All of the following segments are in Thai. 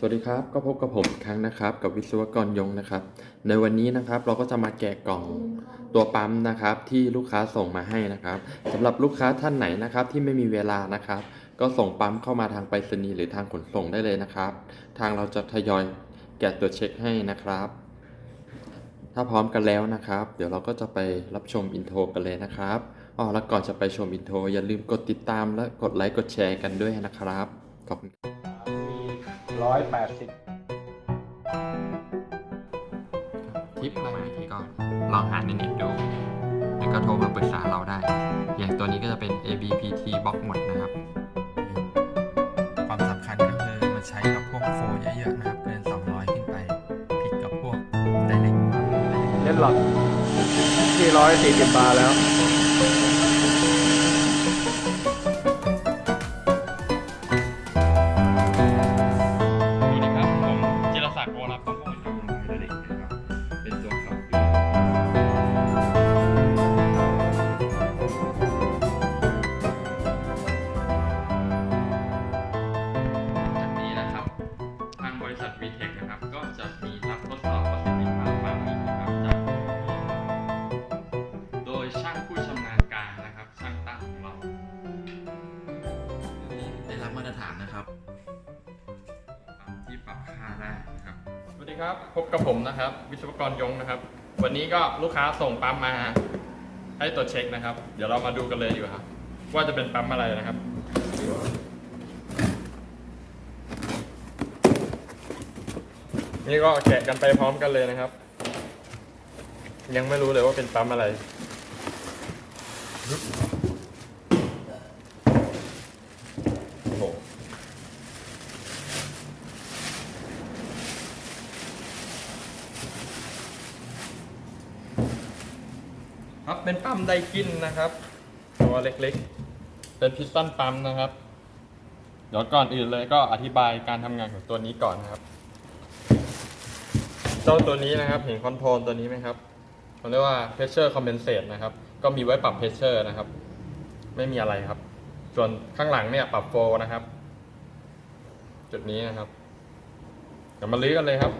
สวัสดีครับ ก็พบกับผมอีกครั้งนะครับ กับวิศวกรยงนะครับ ในวันนี้นะครับเราก็จะมาแกะกล่องตัวปั๊มนะครับ ที่ลูกค้าส่งมาให้นะครับสำหรับลูกค้าท่านไหนนะครับ ที่ไม่มีเวลานะครับ ก็ส่งปั๊มเข้ามาทางไปรษณีย์หรือทางขนส่งได้เลยนะครับ ทางเราจะทยอยแกะตัวเช็คให้นะครับ ถ้าพร้อมกันแล้วนะครับ เดี๋ยวเราก็จะไปรับชมอินโทรกันเลยนะครับอ๋อแล้วก่อนจะไปชมอินโทรอย่าลืมกดติดตามและกดไลค์กดแชร์กันด้วยนะครับขอบคุณ ร้อยแปดสิบทิปอะไรวิธีก็ลองหาในเน็ตดูหรือก็โทรมาปรึกษาเราได้ อย่างตัวนี้ก็จะเป็น ABPT Box หมดนะครับ ความสำคัญก็คือมันใช้กับพวกโฟเยอะๆนะครับ เกิน 200 ขึ้นไป ผิดกับพวกไดเรกเล่นหลอดที่ร้อยสี่สิบบาทแล้ว ครับ พบกับผมนะครับ วิศวกรยงนะครับ วันนี้ก็ลูกค้าส่งปั๊มมา ให้ตรวจเช็คนะครับ เดี๋ยวเรามาดูกันเลยดีกว่าครับ ว่าจะเป็นปั๊มอะไรนะครับ นี่ก็แกะกันไปพร้อมกันเลยนะครับ ยังไม่รู้เลยว่าเป็นปั๊มอะไร โอ้โห ครับเป็นปั๊มไดกินนะครับ ตัวเล็กๆ เป็นพิสตันปั๊มนะครับ เดี๋ยวก่อนอื่นเลยก็อธิบายการทำงานของตัวนี้ก่อนนะครับ เจ้าตัวนี้นะครับเห็นคอนโทรลตัวนี้ไหมครับเขาเรียกว่า pressure compensate นะครับ ก็มีไว้ปรับ pressure นะครับ ไม่มีอะไรครับ ส่วนข้างหลังเนี่ยปรับโฟนะครับ จุดนี้นะครับเดี๋ยวมาลื้อกันเลยครับ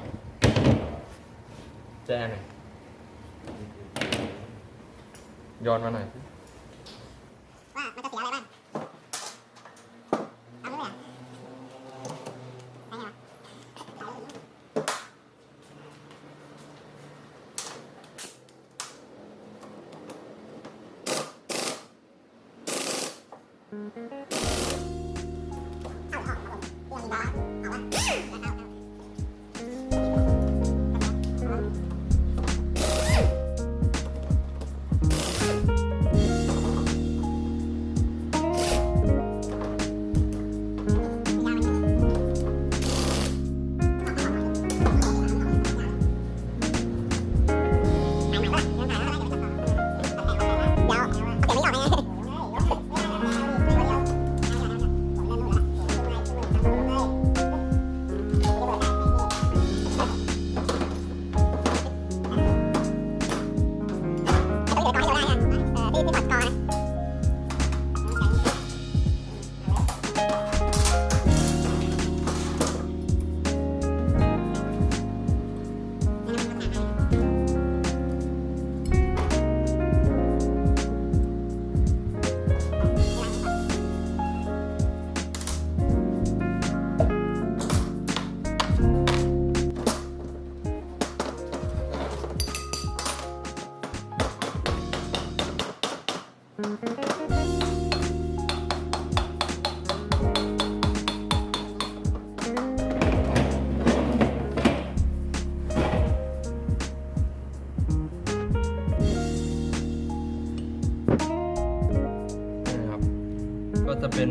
แจ้ง ยย้อนมาหน่อยว่ามันจะเสียอะไรบ้างเอาไม่เลยใช่ไหมเ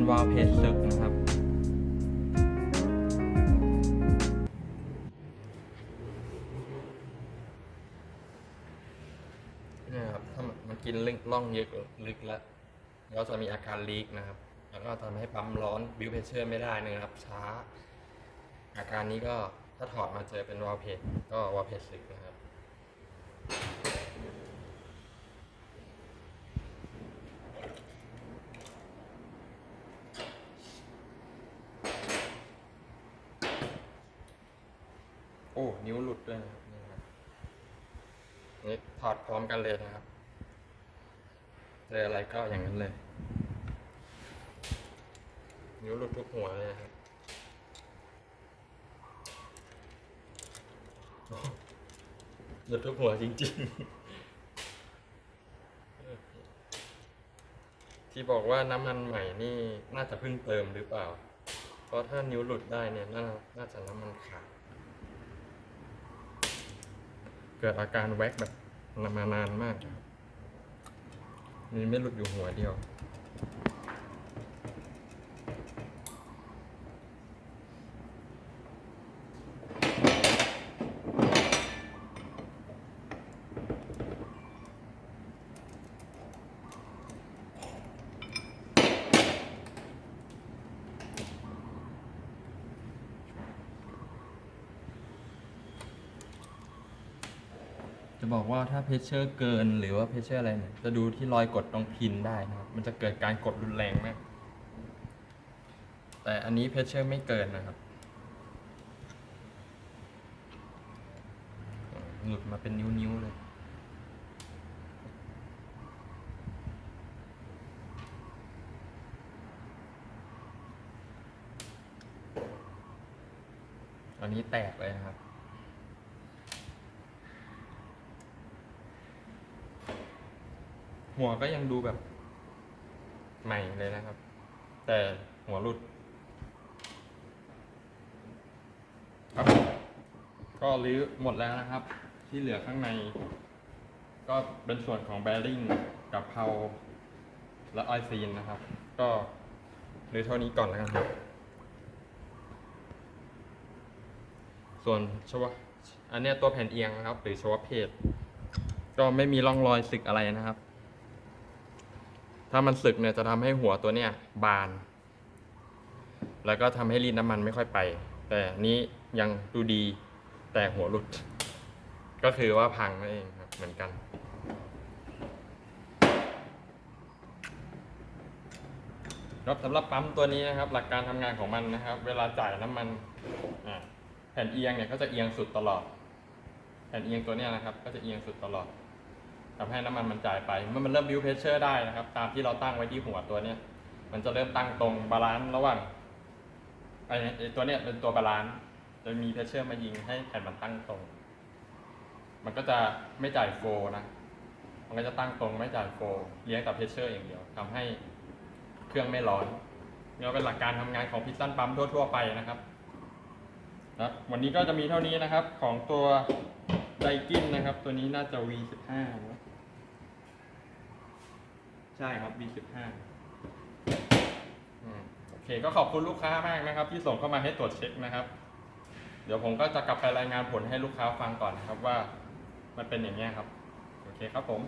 วาล์วเพจศึกนะครับ นี่ครับ ถ้ามันกินลึกล่องเยอะลึกแล้วก็จะมีอาการลีกนะครับ แล้วก็ทำให้ปั๊มร้อนบิวเพชเชอร์ไม่ได้นะครับ ช้า อาการนี้ก็ถ้าถอดมาเจอเป็นวาล์วเพจก็วาล์วเพจสึกนะครับ อ้นิ้วหลุดด้วยนะครับนี่ครับนี่ถอดพร้อมกันเลยนะครับเจออะไรก็อย่างนั้นเลย นิ้วหลุดทุกหัวเลยนะครับหลุดทุกหัวจริงๆ ที่บอกว่าน้ำมันใหม่นี่น่าจะเพิ่งเติมหรือเปล่า เพราะถ้านิ้วหลุดได้เนี่ยน่าน่าจะน้ำมันขาด เกิดอาการแว็กแบบมานานมากครับนี่ไม่หลุดอยู่หัวเดียว จะบอกว่าถ้าเพชเชอร์เกินหรือว่าเพชเชอร์อะไรเนี่ยจะดูที่รอยกดตรงพินได้นะครับมันจะเกิดการกดรุนแรงมากแต่อันนี้เพชเชอร์ไม่เกินนะครับ หลุดมาเป็นนิ้วๆเลยอันนี้แตกเลยนะครับ หัวก็ยังดูแบบ ใหม่เลยนะครับ แต่หัวหลุด ครับ ก็รื้อหมดแล้วนะครับ ที่เหลือข้างใน ก็เป็นส่วนของแบริ่งกับเพลาและออซีนนะครับ ก็รื้อเท่านี้ก่อนแล้วกันครับ ส่วนชวะอันนี้ตัวแผ่นเอียงนะครับ หรือชวะเพจก็ไม่มีร่องรอยสึกอะไรนะครับ ถ้ามันสึกเนี่ยจะทำให้หัวตัวเนี้ยบาน แล้วก็ทำให้รีดน้ำมันไม่ค่อยไป แต่นี้ยังดูดีแต่หัวหลุด ก็คือว่าพังนั่นเองครับเหมือนกันครับสำหรับปั๊มตัวนี้นะครับ หลักการทำงานของมันนะครับ เวลาจ่ายน้ำมันแผ่นเอียงเนี่ยก็จะเอียงสุดตลอด แผ่นเอียงตัวนี้นะครับ ก็จะเอียงสุดตลอด ทำให้น้ำมันมันจ่ายไป เมื่อมันเริ่มบิวเพชเชอร์ได้นะครับ ตามที่เราตั้งไว้ที่หัวตัวเนี้ยมันจะเริ่มตั้งตรงบาลานซ์ระหว่างไอ้ไอตัวเนี้ยเป็นตัวบาลานซ์จะมีเพชเชอร์มายิงให้แผ่นมันตั้งตรง มันก็จะไม่จ่ายโฟนะ มันก็จะตั้งตรงไม่จ่ายโฟลเลี้ยงแต่เพชเชอร์อย่างเดียวทำให้เครื่องไม่ร้อนนี่เป็นหลักการทำงานของพิสตันปั๊มทั่ว ๆ ไปนะครับนะวันนี้ก็จะมีเท่านี้นะครับของตัวไดกินนะครับ ตัวนี้น่าจะ V15 นะ ใช่ครับ B15 อืมโอเค ก็ขอบคุณลูกค้ามากนะครับ ที่ส่งเข้ามาให้ตรวจเช็คนะครับ เดี๋ยวผมก็จะกลับไปรายงานผลให้ลูกค้าฟังก่อนนะครับว่า มันเป็นอย่างนี้ยครับ โอเคครับผม